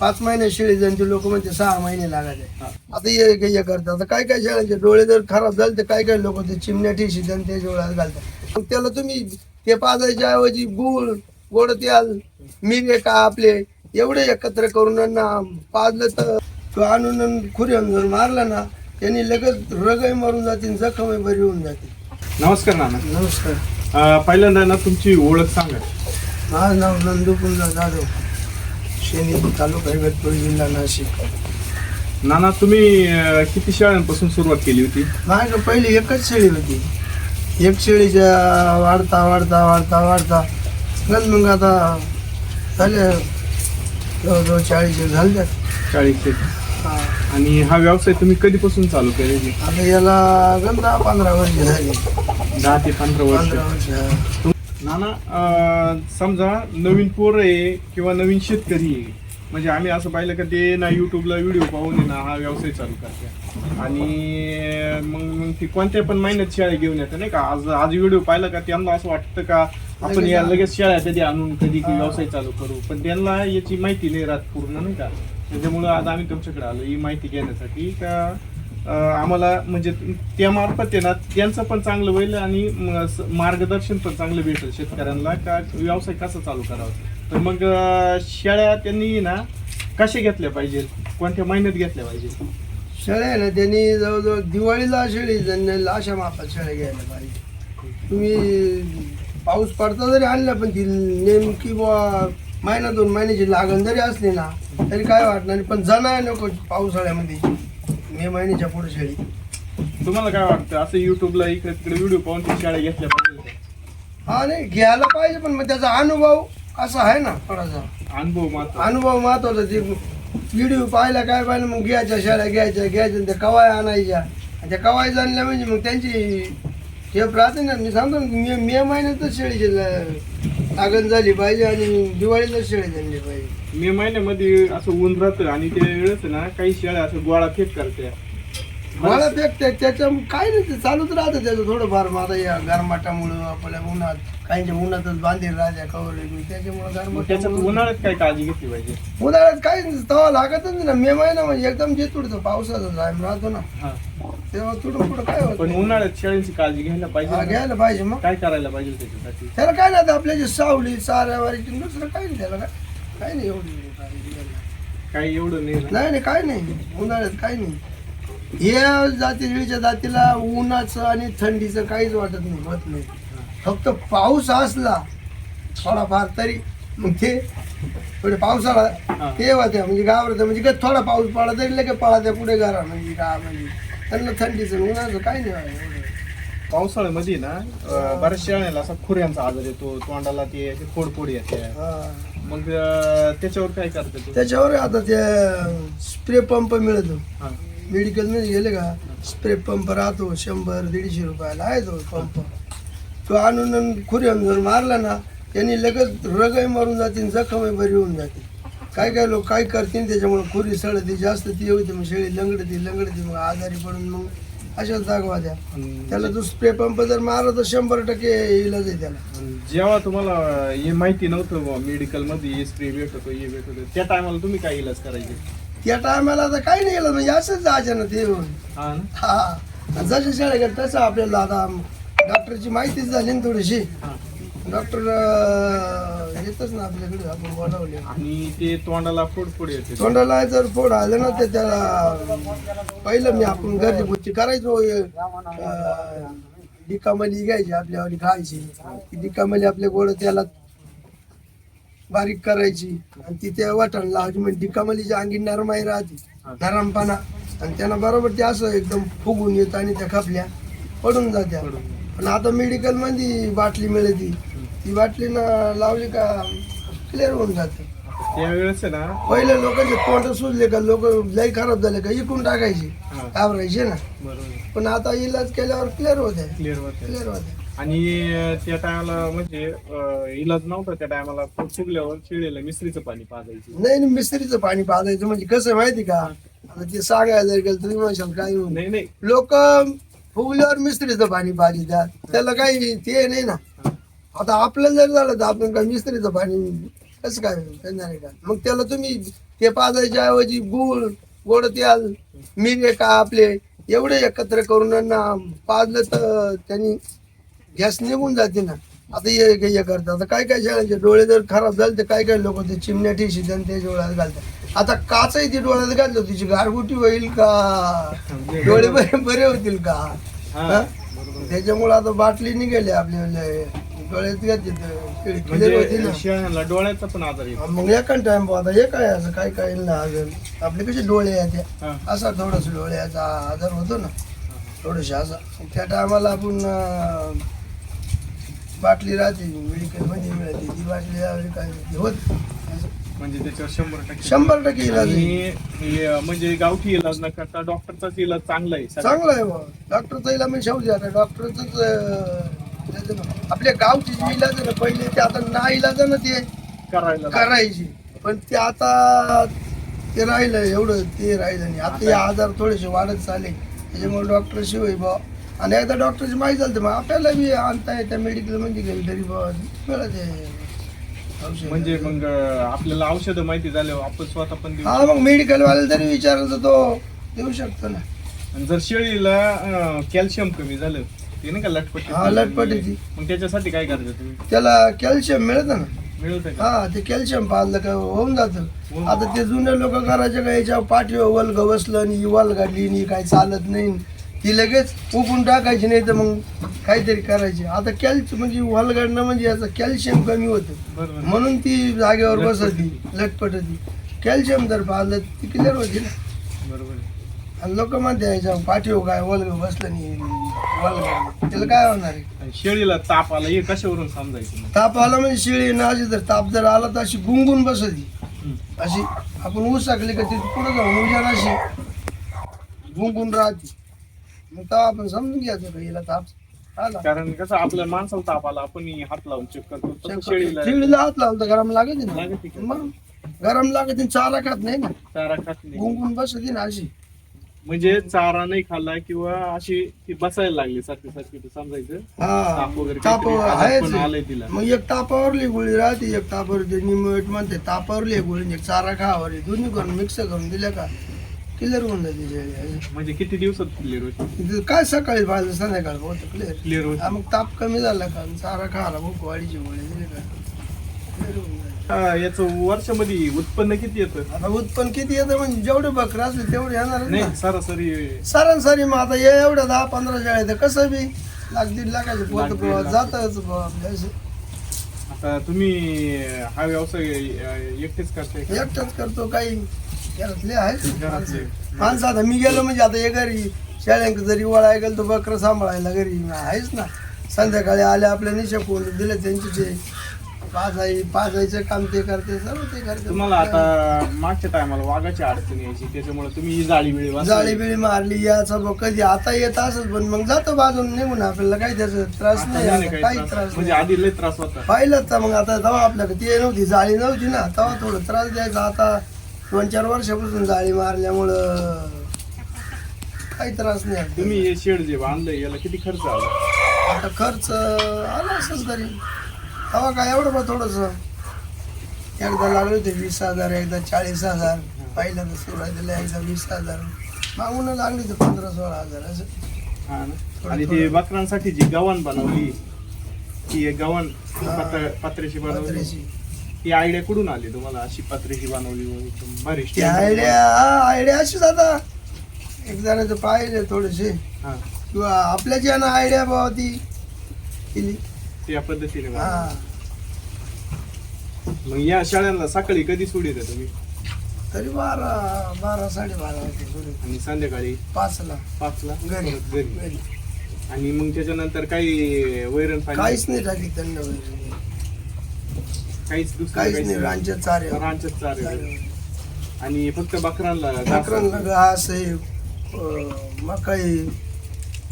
पाच महिने शेळी जणचे लोक म्हणजे सहा महिने लागायचे आता हे हे करतात. आता काय काय शेळ्यांचे डोळे जर खराब झाले तर काय काय लोक ते चिमण्या ठिशी आणि ते डोळ्यात घालतात. मग त्याला तुम्ही ते पाजायच्या ऐवजी गुळ गोड तेल मिरे का आपले एवढे एकत्र करून यांना पाजलं तर तो आणून खुरी जर मारला ना त्यांनी लगेच रगही मरून जातील जखमही बरी होऊन जाते नमस्कार नाना. नमस्कार. अं, पहिल्यांदा ना तुमची ओळख सांगा. माझं नाव नंदुकुंज जाधव. शेनी तालुका इगतपुरी जिल्हा नाशिक. नाना तुम्ही अं, किती शाळांपासून सुरुवात केली होती? माझ्या पहिली एकच शेळी होती. एक शेळीच्या वाढता वाढता वाढता वाढता गण मग आता झाले जवळजवळ चाळीस झाले चाळीस आणि हा व्यवसाय तुम्ही कधीपासून चालू केले आता याला गण दहा पंधरा वर्ष झाली. दहा ते पंधरा वर्ष. पंधरा वर्ष हा. नाना समजा नवीन पोर आहे किंवा नवीन शेतकरी आहे म्हणजे आम्ही असं पाहिलं का ते ना युट्यूबला व्हिडिओ पाहून आहे ना हा व्यवसाय चालू करते आणि मग मग ती कोणत्या पण महिन्यात शेळ्या घेऊन येते नाही का? आज आज व्हिडिओ पाहिला का त्यांना असं वाटतं का आपण या लगेच शेळ्या कधी आणून कधी व्यवसाय चालू करू? पण त्यांना याची माहिती नाही राहत पूर्ण नाही का? त्याच्यामुळं आज आम्ही तुमच्याकडे आलो ही माहिती घेण्यासाठी. का आम्हाला म्हणजे त्यामार्फत आहे ना त्यांचं पण चांगलं होईल आणि मार्गदर्शन पण चांगलं भेटेल शेतकऱ्यांना. का व्यवसाय कसा चालू करावा? तर मग शेळ्या त्यांनी ना कशा घेतल्या पाहिजे? कोणत्या महिन्यात घेतल्या पाहिजे? शेळ्या आहे ना त्यांनी जवळजवळ दिवाळीला शेळी जण अशा मापात शेळ्या घ्यायला पाहिजे. तुम्ही पाऊस पडता जरी आणला पण ती नेमकी बुवा महिना दोन महिन्याची लागण जरी असली ना तरी काय वाटणार नाही. पण जणा नको पावसाळ्यामध्ये. मे महिन्याच्या पुढे शेळी. तुम्हाला काय वाटतं? असं युट्यूबला इकडे तिकडे व्हिडिओ पाहून त्या शेळ्या घेतल्या पाहिजे? हा नाही घ्यायला पाहिजे पण मग त्याचा अनुभव असा आहे ना थोडासा अनुभव मात्र अनुभव महत्त्वाचा ते व्हिडिओ पाहिला काय पाहिलं मग घ्यायच्या शेळ्या घ्यायच्या घ्यायच्या आणि त्या कवाय आणायच्या. आणि त्या कवाय जाणल्या म्हणजे मग त्यांची हे राहते ना मी सांगतो ना मे मे महिन्यातच शेळीची लागण झाली पाहिजे आणि दिवाळीलाच शेळी झाली पाहिजे. मे महिन्यामध्ये असं ऊन राहतं आणि त्या वेळेस ना काही शेळ्या असं गोळा फेक करते मला फेकते त्याच्या काय नाही ते चालूच राहतं त्याचं थोडंफार. आता या गरमाटामुळं आपल्या उन्हात काहींच्या उन्हातच बांधील राहत्या कवर त्याच्यामुळं त्याच्यात उन्हाळ्यात काय काळजी घेतली पाहिजे? उन्हाळ्यात काही तवा लागतच नाही ना. मे महिना म्हणजे एकदम जे तुडतो पावसाचा टाइम राहतो ना. हा. तेव्हा तुडून पुढं काय पण होतं उन्हाळ्यात शेळ्यांची काळजी घ्यायला हा, पाहिजे ना. घ्यायला पाहिजे मग. काय करायला पाहिजे त्याच्यासाठी? त्याला काय नाही आता आपल्या जे सावली चाऱ्यावारीची दुसरं काही नाही त्याला काय? काही नाही एवढी. काही एवढं नाही. नाही नाही काय नाही उन्हाळ्यात काही नाही या जातीच्या जातीला उन्हाचं आणि थंडीचं काहीच वाटत नाही होत नाही फक्त पाऊस असला थोडाफार तरी मग ते थोडे पावसाळा. ते होत्या म्हणजे गावरात म्हणजे काय थोडा पाऊस पडला तरी लगे पळा त्या पुढे गारा म्हणजे का म्हणजे त्यांना थंडीचं उन्हाचं काही नाही. पावसाळ्यामध्ये ना बऱ्याच शेळ्याला असा खुऱ्यांचा आजार येतो तोंडाला ते फोडफोड येते. मग अं, त्याच्यावर काय करते तू त्याच्यावर आता ते स्प्रे पंप मिळतो. हा. मेडिकलमध्ये गेले का? स्प्रे पंप राहतो शंभर दीडशे रुपयाला आहे तो पंप तो आणून खुरी जर मारला ना त्यांनी लगेच रगही मरून जातील जखमही बरी होऊन जाते. काय काय लोक काय करतील त्याच्यामुळे खुरी सळती जास्त ती होते मग शेळी लंगडती लंगडती मग आजारी पडून मग अशाच दाखवा द्या. त्याला तो स्प्रे पंप जर मारला तर शंभर टक्के इलाज आहे त्याला. जेव्हा तुम्हाला हे माहिती नव्हतं मेडिकलमध्ये हे स्प्रे भेटतो हे भेटतो त्या टायमाला तुम्ही काय इलाज करायचे? त्या टायमाला आता काही नाही इलाज म्हणजे असंच जायचं ना ते. हा ना? हा. जसं शाळा गेलं तसं आपल्याला आता डॉक्टरची माहितीच झाली ना थोडीशी. डॉक्टर येतच ना आपल्याकडे आपण बोलावले. आणि ते तोंडाला फोडफोड येते. तोंडाला जर फोड आलं ना तर त्याला पहिलं मी आपण घरची करायचो डिकामली घ्यायची आपल्यावर खायची. डिकामली आपल्या गोड त्याला बारीक करायची. आणि ती त्या वाटण लावायची म्हणजे डिकामलीच्या अंगी नरमाई राहते नरमपणा. आणि त्यांना बरोबर ते असं एकदम फुगून येत आणि त्या खपल्या पडून जात्या. पण आता मेडिकलमध्ये बाटली मिळते. ती बाटली ना लावली का क्लिअर होऊन जाते. त्यावेळेस आहे ना. पहिले लोकांचे तोंड सुजले का लोक लई खराब झाले का इकून टाकायचे. हा. घाबरायचे ना. बरोबर. पण आता इलाज केल्यावर क्लिअर होते क्लिअर होते क्लिअर होते आणि त्या टायमाला म्हणजे अं, इलाज नव्हता त्या टायमाला. पोट फुगल्यावर शिळेला मिसरीचं पाणी पाजायचं. नाही नाही मिस्त्रीचं पाणी पाजायचं म्हणजे कसं आहे माहिती का? आता ते सांगायला जर गेलं तुम्ही म्हणशाल काय नाही नाही. लोक फुगल्यावर मिस्त्रीचं पाणी पाजितात. त्याला काही ते नाही ना. आता आपलं जर झालं तर आपण काय मिस्त्रीचं पाणी कसं काय करणार आहे का? मग त्याला तुम्ही ते पाजायच्या ऐवजी गुळ गोड तेल मिरे का आपले एवढे एकत्र करून ना पाजलं तर त्यांनी गॅस निघून जाते ना. आता हे हे करतात. आता काय काय शाळांचे डोळे जर खराब झाले तर काय काय लोक ते चिमण्या ठेशी ते डोळ्यात घालतात. आता काचही ते डोळ्यात घातलं तिची गारगुटी होईल का? डोळे बरे बरे होतील का. त्याच्यामुळे आता बाटली निघाली आपल्या डोळ्यात म्हणजे डोळ्याचा पण आजार येतो. मग टाइम आता हे काय असं काय काय ना अजून आपले कसे डोळे आहेत. असा थोडस डोळ्याचा आजार होतो ना. थोडंसं असा. त्या टायमाला आपण बाटली राहते मेडिकलमध्ये मिळते ती बाटली काय होत? असं. म्हणजे त्याच्यावर शंभर टक्के शंभर टक्के इलाज म्हणजे गावठी इलाज न करता डॉक्टरचाच इलाज चांगला आहे. चांगलं आहे डॉक्टरचा इलाज म्हणजे शेवटी आता डॉक्टरच आपल्या गावची जी इलाज आहे ना पहिले ते आता ना इलाज ना ते करायला करायची. पण ते आता ते राहिलं एवढं ते राहिलं नाही. आता हे आजार थोडेसे वाढत चालले. त्याच्यामुळे डॉक्टर शिवाय बा आणि एकदा डॉक्टरची माहिती झाली मग आपल्याला बी आणता येत्या मेडिकलमध्ये गेली तरी बा मिळत. औषध. म्हणजे मग आपल्याला औषधं माहिती झाल्यावर आपण स्वतः पण देऊ हा मग मेडिकल वाल्याला तरी विचारलं तर तो. देऊ शकतो ना. आणि जर शेळीला कॅल्शियम कमी झालं ते नाही का लटपटी हा, लटपटीची. मग त्याच्यासाठी काय तुम्ही? त्याला कॅल्शियम मिळतं ना? मिळवत का? हा ते कॅल्शियम पाजलं का होऊन जातं. आता ते जुने लोक करायचे का याच्यावर पाठीवर वल्ग बसलं आणि वल काढली आणि काही चालत नाही. ती लगेच उकून टाकायची नाही तर मग काहीतरी करायची. आता कॅल्शियम म्हणजे वलगाडणं म्हणजे याचं कॅल्शियम कमी होतं. बरोबर. म्हणून ती जागेवर बसती लटपट होती कॅल्शियम जर पाजलं ती क्लिअर होती ना? बरोबर. आणि लोक म्हणते याच्या पाठीवर काय वल्ग बसलं नाही वल्ग त्याला काय होणार आहे? आणि शेळीला ताप आला हे कशावरून समजायचं मग? ताप आला म्हणजे शिळी ना अशी तर ताप जर आला तर अशी गुंगून बसती. हम्म. अशी आपण ऊस टाकली का ती पुढे जाऊन उजान अशी गुंगून राहते. मग तेव्हा आपण समजून घ्यायचं का हिला ताप आला. कारण कसं आपल्या माणसाला ताप आला आपण हात लावून चेक करतो. तसं शेळीला शिळीला हात लावला तर गरम लागत ना. लागते का? मग गरम लागत नाही, चारा खात नाही ना. चारा खात नाही. गुंगून बसते ना अशी. म्हणजे चारा नाही खाल्ला किंवा अशी ती बसायला लागली सारखी सारखी तर समजायचं. हा. ताप वगैरे ताप काहीतरी. आजार आहेच. पण आलाय तिला. मग एक तापावरली गोळी राहते एक तापावर निमट म्हणते तापावरली एक गोळी एक चारा खावर दोन्ही करून मिक्स करून दिल्या का? क्लिअर होऊन जाते म्हणजे किती दिवसात क्लिअर होते? काय सकाळी पाहिलं संध्याकाळ होतं क्लिअर क्लिअर होते. हा मग ताप कमी झाला का? चारा खाला भूक वाढीची गोळी दिली का? Clear होऊन. हा, याचं वर्षामध्ये उत्पन्न किती येतं आता उत्पन्न किती येतं म्हणजे जेवढे बकरं असले तेवढे येणार नाही सरासरी सरासरी मग आता हे एवढं दहा पंधरा शाळा तर कसं बी लाख दीड लाखाचे लाख, पोत. जातच. आता तुम्ही हा व्यवसाय एकटेच करताय का? एकटाच करतो काही घरातले घरातले. माणसं. माणसं आता मी गेलो म्हणजे आता हे घरी शाळेंक जरी वळाय गेलो तर बकरं सांभाळायला घरी आहेच ना संध्याकाळी आले आपल्या निशा कोण दिले त्यांचे ते पाजाई पाजायचं काम ते करते सर्व ते करते. तुम्हाला आता मागच्या टायमाला वाघाची अडचण यायची त्याच्यामुळे तुम्ही ही जाळी वेळी जाळी बिळी मारली याचा बघ कधी आता येत असेल पण मग जातो बाजून निघून आपल्याला काही त्याचा त्रास नाही आता काही त्रास. म्हणजे नाही. आधी लय त्रास होता. पाहिलं तर मग आता तेव्हा आपल्याकडे ती नव्हती जाळी नव्हती ना तेव्हा थोडं त्रास द्यायचा. आता दोन चार वर्षापासून जाळी मारल्यामुळं काही त्रास नाही. तुम्ही हे शेड जे बांधलंय याला किती खर्च आला? आता खर्च आला असंच तरी तेव्हा काय एवढं बा थोडस. एकदा लागले होते वीस हजार एकदा चाळीस हजार. पहिल्यांदा सुरुवातीला एकदा वीस हजार. मागून लागले होते पंधरा सोळा हजार. असं. हा? आणि ते बकरांसाठी जी गव्हाण बनवली ती गव्हाण पात्र- पत्र्याची बनवली. ती आयडिया कुठून आली तुम्हाला अशी पत्र्याची बनवली भारी ती आयडिया आयडिया अशीच आता. एक जणाचं पाहिले थोडेसे हा. किंवा आपल्या जी आयडिया बाबा ती. केली त्या पद्धतीने. हा. मग या शाळांना सकाळी कधी सोडित तुम्ही? तरी बारा बारा साडेबारा वाजता सोडून आणि संध्याकाळी? पाचला. पाचला? घरी परत घरी. घरी. आणि मग त्याच्यानंतर काही वैरण पाणी? काहीच नाही टाकी त्यांना वगैरे. काहीच दुसरं काहीच नाही रांच्या चारे. रांचच चालेल आणि फक्त बकरांना बकरांना घास आहे अं, मकाई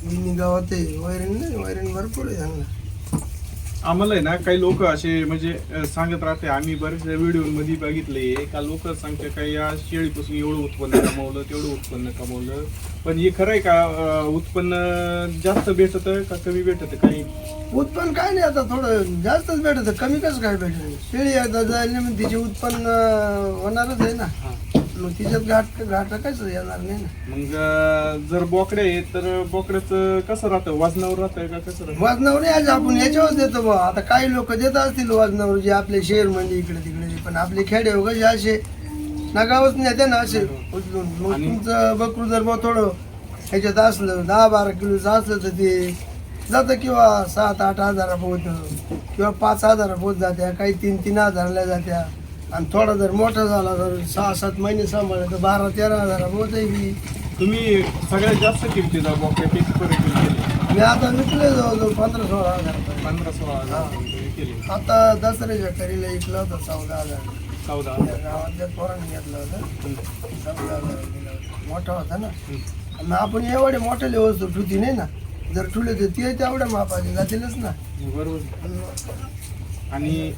गिनी गावात आहे. वैरण नाही वैरण भरपूर आहे त्यांना. आम्हाला आहे ना काही लोक असे म्हणजे सांगत राहते आम्ही बरेचशा व्हिडिओमध्ये बघितले का लोक सांगते का या शेळीपासून एवढं उत्पन्न कमवलं तेवढं उत्पन्न कमवलं. पण हे खरं आहे का उत्पन्न जास्त भेटत का कमी भेटत काही? उत्पन्न काय नाही आता थोडं जास्तच भेटत. कमी कसं काय भेटत? शेळी एकदा जायला तिचे उत्पन्न होणारच आहे ना. मग तिच्यात घाट घाट कसं येणार नाही ना. मग अं, जर बोकड्या आहे तर बोकड्याचं कसं राहतं? वजनावर राहतं का कसं राहतं वजनावर आज आपण याच्यावर देतो बा. आता काही लोक देत असतील वजनावर जे आपले शहरमध्ये इकडे तिकडे पण आपले खेडे वगैरे असे? नगावच नेते ना असे उचलून. मग आणि- तुमचं बकरू जर मग थोडं ह्याच्यात असलं दहा बारा किलोचं असलं तर ते जातं किंवा सात आठ हजारा पोहोच किंवा पाच हजारा पोहोच जात्या काही तीन तीन हजाराला जात्या. आणि थोडा जर मोठा झाला तर सहा सात महिने सांभाळले तर बारा तेरा हजारा पोहोच बी. तुम्ही सगळ्यात जास्त किमतीचा बोकड्या केले? मी आता विकले जवळजवळ पंधरा सोळा हजार. पंधरा सोळा हजार केले. आता दसऱ्याच्या करीला विकलं होतं चौदा हजार. चौदा त्या गावातल्या पोरांनी घेतलं होतं चौदा हजार दिलं होतं. मोठा होता ना. आणि आपण एवढे मोठे वस्तू ठुती नाही ना. जर ठुले तर ते तेवढ्या मापाचे जातीलच ना. बरोबर. आणि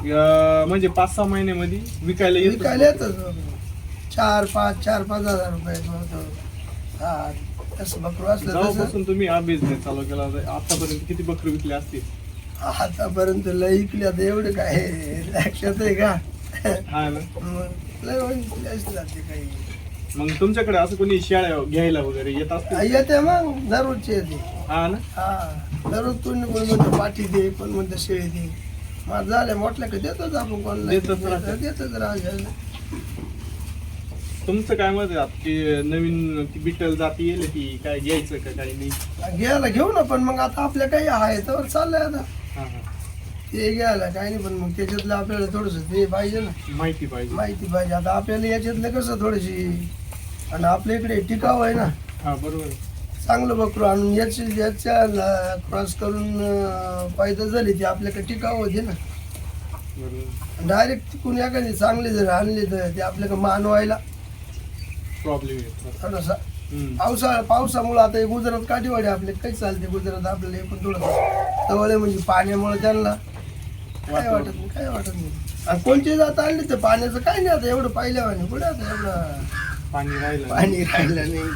अं, म्हणजे पाच सहा महिन्यामध्ये विकायला येत. विकायला येतच चार पाच चार पाच हजार रुपये होतं हा तसं बकरू असलं तसं. जेव्हापासून तुम्ही हा बिझनेस चालू केला आतापर्यंत किती बकरी विकले असतील? आतापर्यंत लय विकली आता एवढं काय? लक्षात आहे का? हा ना. मग लय असतील आता काही. मग तुमच्याकडे असं कोणी शेळ्या घ्यायला वगैरे येत असतील? येते मग. दररोजची येते. हा ना. हा दररोज कोणी कोणी म्हणतं पाठी दे कोण म्हणतं शेळी दे. मग झाले म्हटलं की? देतोच आपण कोणाला देतच राहते. देतच राहायचं तुमचं काय मत आहे? आता की नवीन ती बिटल जाती येईल ती काय घ्यायचं का काही नाही? घ्यायला घेऊ ना पण मग आता आपल्या काही आहे तर चाललंय आता. हा हा. ते घ्यायला काही नाही पण मग त्याच्यातलं आपल्याला थोडंसं ते पाहिजे ना. माहिती पाहिजे. माहिती पाहिजे. आता आपल्याला याच्यातलं कसं थोडीशी आणि आपल्या इकडे टिकाव आहे ना. हा बरोबर चांगलं बकरू आणून याची याच्या क्रॉस करून फायदा झाली ती आपल्याकडे टिकाव होते ना. डायरेक्ट तिकून एखादी चांगली जर आणली तर ते आपल्याकडे मानवायला प्रॉब्लेम येतो. थोडासा. पावसाळा पावसामुळे आता गुजरात काठीवाडी आपले काही चालते गुजरात आपल्याला एकूण थोडं आहे म्हणजे पाण्यामुळे त्यांना. काय वाटत नाही काय वाटत नाही. आणि कोणती जात आणली तर पाण्याचं काय नाही आता एवढं पाहिल्यावाने. कुठे आता एवढं पाणी राहिलं पाणी राहिलं नाही.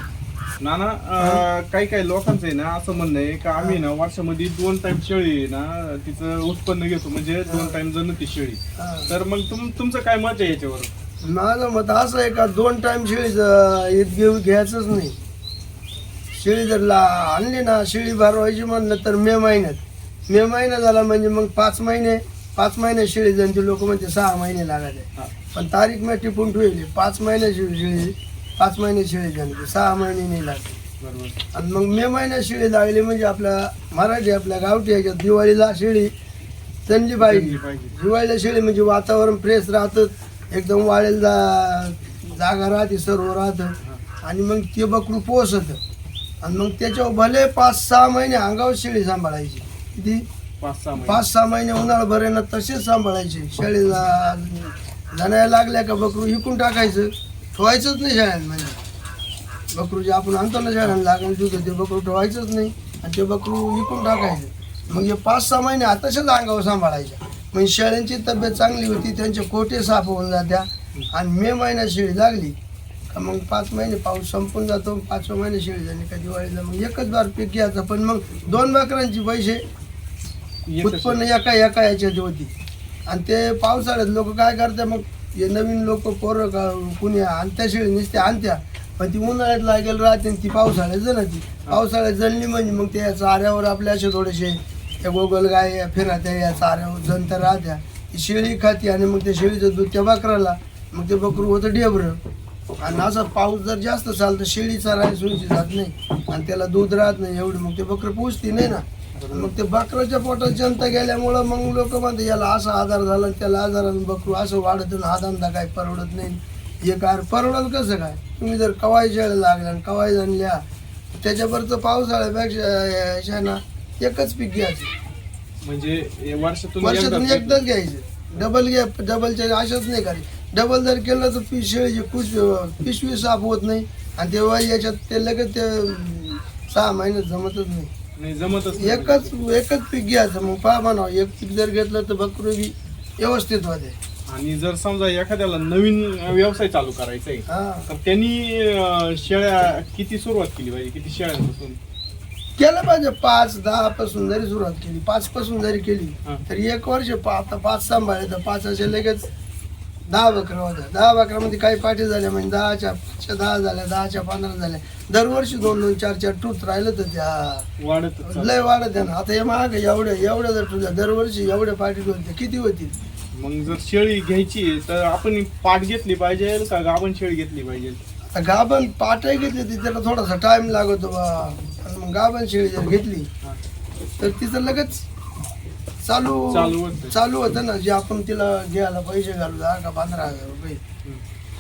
नाना अं, काही काही लोकांचं आहे ना असं म्हणणं आहे का आम्ही ना वर्षामध्ये दोन टाइम शेळी आहे ना तिचं उत्पन्न घेतो म्हणजे दोन टाइम जण ती शेळी. हा. तर मग तुम तुमचं काय मत आहे याच्यावर? माझं मत असं आहे का दोन टाइम शेळीचं ईद घेऊ घ्यायचंच नाही. शेळी जर ला आणली ना शेळी भरवायची म्हणलं तर मे महिन्यात. मे महिना झाला म्हणजे मग पाच महिने पाच महिने शेळी जणते लोक म्हणते सहा महिने लागायचे हा. पण तारीख मी टिपून ठेवली पाच महिन्याची शेळी. पाच महिने शेळी जणते सहा महिने नाही लागते बरोबर आणि मग मे महिन्यात शेळी लागली म्हणजे आपल्या मराठी आपल्या गावठी ह्याच्यात दिवाळीला शेळी जणली पाहिजे. दिवाळीला शेळी म्हणजे वातावरण फ्रेश राहतं एकदम वाळेल जागा राहते सर्व राहतं. आणि मग ते बकरू पोसत. आणि मग त्याच्यावर भले पाच सहा महिने अंगावर शेळी सांभाळायची. किती? पाच सहा महिने. पाच सहा महिने उन्हाळा भरेना तसेच सांभाळायचे. शेळीला जाण्याला लागल्या का बकरू विकून टाकायचं? ठेवायचंच नाही शेळ्याला म्हणजे. बकरू जे आपण आणतो ना शेळ्याला लागून देतो ते बकरू ठेवायचंच नाही. आणि ते बकरू विकून टाकायचं. मग हे पाच सहा महिने आताशाच अंगावर सांभाळायच्या. म्हणजे शेळ्यांची तब्येत चांगली होती त्यांचे कोटे साफ होऊन जात्या? आणि मे महिन्यात शेळी लागली. का मग पाच महिने पाऊस संपून जातो पाचव्या महिने शेळी झाली का दिवाळीला मग एकच बार पीक घ्यायचं. पण मग दोन बकरांची पैसे उत्पन्न एका एका याच्यात होती. आणि ते पावसाळ्यात लोक काय करतात मग? हे नवीन लोक पोरं का कुणी आणत्या शेळी नुसते आणत्या. पण ती उन्हाळ्यात लागेल राहते आणि ती पावसाळ्यात जणती पावसाळ्यात जणली म्हणजे मग त्या चाऱ्यावर आपल्या असे थोडेसे त्या गोगल गाय या फिरात्या या चाऱ्यावर जणत्या राहत्या. ती शेळी खाती आणि मग त्या शेळीचं दूध त्या बकराला मग ते बकरू होतं डेबरं आणि असा पाऊस जर जास्त चालतं तर शेळी चरायला सोयीची जात नाही. आणि त्याला दूध राहत नाही एवढी मग ते बकरं पोचती नाही ना. मग ते बकराच्या पोटात जनता गेल्यामुळं मग लोक म्हणते याला असा आधार झाला त्याला आजारानं बकरू असं वाढत हा धंदा काय परवडत नाही. हे काय परवडत कसं काय? तुम्ही जर कवाई शेळ्या लागल्या आणि कवाई आणल्या त्याच्यावरचं पावसाळ्यापेक्षा ह्याच्या ना एकच पीक घ्यायचं. म्हणजे वर्षातून वर्षातून एकदा एकदाच घ्यायचं. डबल घ्या डबलच्या आशाच नाही करायची. डबल जर केलं तर पी शेळीची कुश पिशवी साफ होत नाही. आणि तेव्हा याच्यात ते लगेच ते सहा महिन्यात जमतच नाही. नाही जमतच नाही. एकच एकच पीक घ्यायचं मग पहा म्हणा एक पीक जर घेतलं तर बकरू बी व्यवस्थित होते आणि जर समजा एखाद्याला नवीन व्यवसाय चालू करायचा आहे हा तर त्यांनी अं, शेळ्या किती सुरुवात केली पाहिजे किती शेळ्यांपासून केलं पाहिजे पाच दहा पासून जरी सुरुवात केली पाच पासून जरी केली हा. तर एक वर्ष पा- आता पाच सांभाळले तर पाच असे लगेच दहा बकऱ्या होत्या. दहा बकऱ्यामध्ये काही पाठी झाल्या म्हणजे दहाच्या पाचच्या दहा झाल्या दहाच्या पंधरा झाल्या. दरवर्षी दोन दोन चार चार टूथ राहिलं तर त्या वाढत लय वाढत आहे ना. आता हे महाग एवढ्या एवढ्या जर तुझ्या दरवर्षी एवढ्या पाठी होते किती होतील? मग जर शेळी घ्यायची तर आपण पाठ घेतली पाहिजे का गाभण शेळी घेतली पाहिजे? आता गाभण पाठही घेतली ती त्याला थोडासा टाइम लागतो बा. आणि मग गाभण शेळी जर घेतली. तर तिचं लगेच चालू चालू होतं. चालू होतं ना जे आपण तिला घ्यायला पैसे घालू दहा का पंधरा हजार रुपये.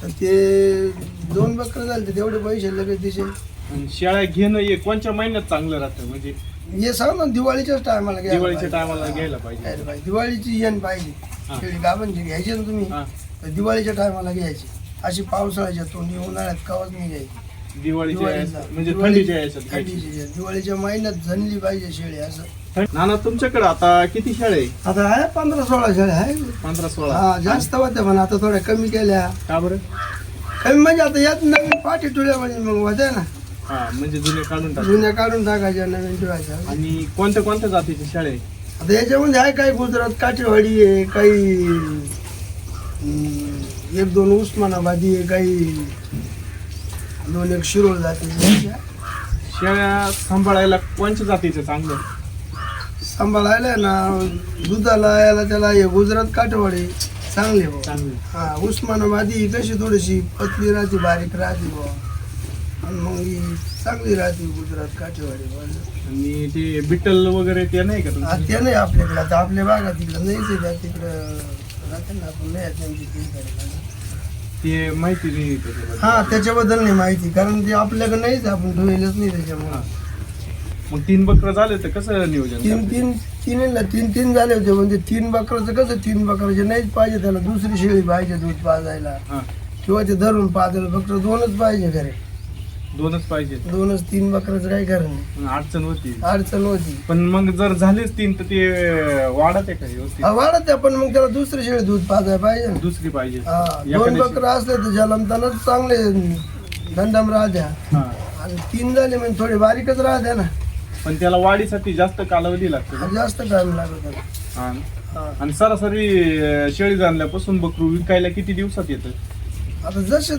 तर ते दोन बकरं झाले तेवढे पैसे लगेच तिचे आणि शेळ्या घेणं हे कोणत्या महिन्यात चांगलं राहतं म्हणजे हे सांग ना दिवाळीच्याच टायमाला दिवाळीच्या टायमाला घ्यायला पाहिजे दिवाळीची येण पाहिजे हा. शेळी गाभणची घ्यायची ना तुम्ही हा तर दिवाळीच्या टायमाला घ्यायची अशी पावसाळ्याच्या तोंडी उन्हाळ्यात कवच नाही घ्यायची दिवाळीच्या दिवाळीला. याच्यात- म्हणजे दिवाळी- थंडीच्या याच्यात घ्यायची. थंडीच्या दिवाळीच्या महिन्यात झणली पाहिजे शेळी असं नाना तुमच्याकडे आता किती शेळ्या आहे आता आहे पंधरा सोळा शेळ्या आहे. पंधरा सोळा. हा जास्त होत्या पण आता थोड्या कमी केल्या. का बरं? कमी म्हणजे आता यात नवीन पाठी टुल्या म्हणजे मग होत्या ना. हा म्हणजे जुने काढून टाक. जुन्या काढून टाकायच्या नवीन ठेवायच्या आणि कोणत्या कोणत्या जातीच्या शेळ्या आहे आता याच्यामध्ये आहे काही गुजरात काठीवाडी आहे काही एक दोन उस्मानाबादी आहे काही दोन एक शिरोळ जाती शेळ्या सांभाळायला कोणत्या जातीचं चांगलं? सांभाळायला ना दुधाला याला त्याला हे गुजरात काठीवाडी चांगली भाऊ चांगलं. हा उस्मानाबादी ही कशी थोडीशी पतली राहते बारीक राहते बुवा आणि मग ही चांगली राहते गुजरात काठीवाडी. आणि ते बिटल वगैरे ते नाही का हा, तुमच्या ते नाही आपल्याकडे. आता आपल्या भागात तिकडं नाहीच आहे त्या तिकडं राहते ना आपण नाही आहे त्यांची ती माहिती नाही त्याच्याबद्दल. हा त्याच्याबद्दल नाही माहिती. कारण ते आपल्याकडे नाहीच आपण ठेवलेलंच नाही. त्याच्यामुळे. मग तीन बकर झाले तर कसं नियोजन तीन करते? तीन तीन तीन तीन झाले होते. म्हणजे तीन बकराचं कसं तीन बकराचे नाहीच पाहिजे त्याला दुसरी शेळी पाहिजे दूध पाजायला. हा. किंवा ते धरून पाजायला फक्त दोनच पाहिजे घरी. दोनच पाहिजे. दोनच तीन बकराचं काही कारण नाही. मग अडचण होती. अडचण होती. पण मग जर झालेच तीन तर ते वाढत आहे का व्यवस्थित? हा, वाढत आहे पण मग त्याला दुसरी शेळी दूध पाजायला पाहिजे ना. दुसरी पाहिजे. हा दोन बकरं असले तर जलमतानाच चांगले दंडम राहत्या. हा. आणि तीन झाले म्हणजे थोडे बारीकच राहत्या ना. पण त्याला वाढीसाठी जास्त कालावधी लागतो का? जास्त टाइम लागत त्याला. हा ना. हा. आणि सरासरी अं, शेळी जाणल्यापासून बकरू विकायला किती दिवसात येतं आता जसे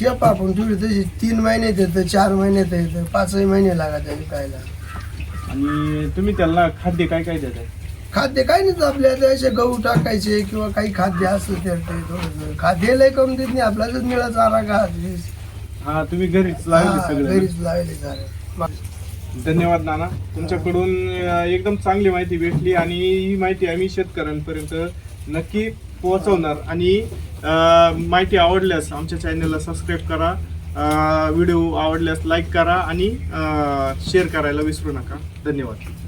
टेप आपण ठेवली तशी तीन महिन्यात येतं चार महिन्यात येतं पाचही महिने लागत आहे विकायला आणि तुम्ही त्याला खाद्य काय काय देताय खाद्य काही नाही आपल्या ते असे गहू टाकायचे किंवा काही खाद्य तर ते थोडंसं खाद्य लय कमी देत नाही आपल्यालाच मिळा चारा का हा तुम्ही घरीच सगळं घरीच लावले चारा धन्यवाद नाना. तुमच्याकडून एकदम चांगली माहिती भेटली आणि ही माहिती आम्ही शेतकऱ्यांपर्यंत नक्की पोहोचवणार. आणि माहिती आवडल्यास आमच्या चॅनलला सबस्क्राईब करा व्हिडिओ आवडल्यास लाईक करा आणि शेअर करायला विसरू नका. धन्यवाद.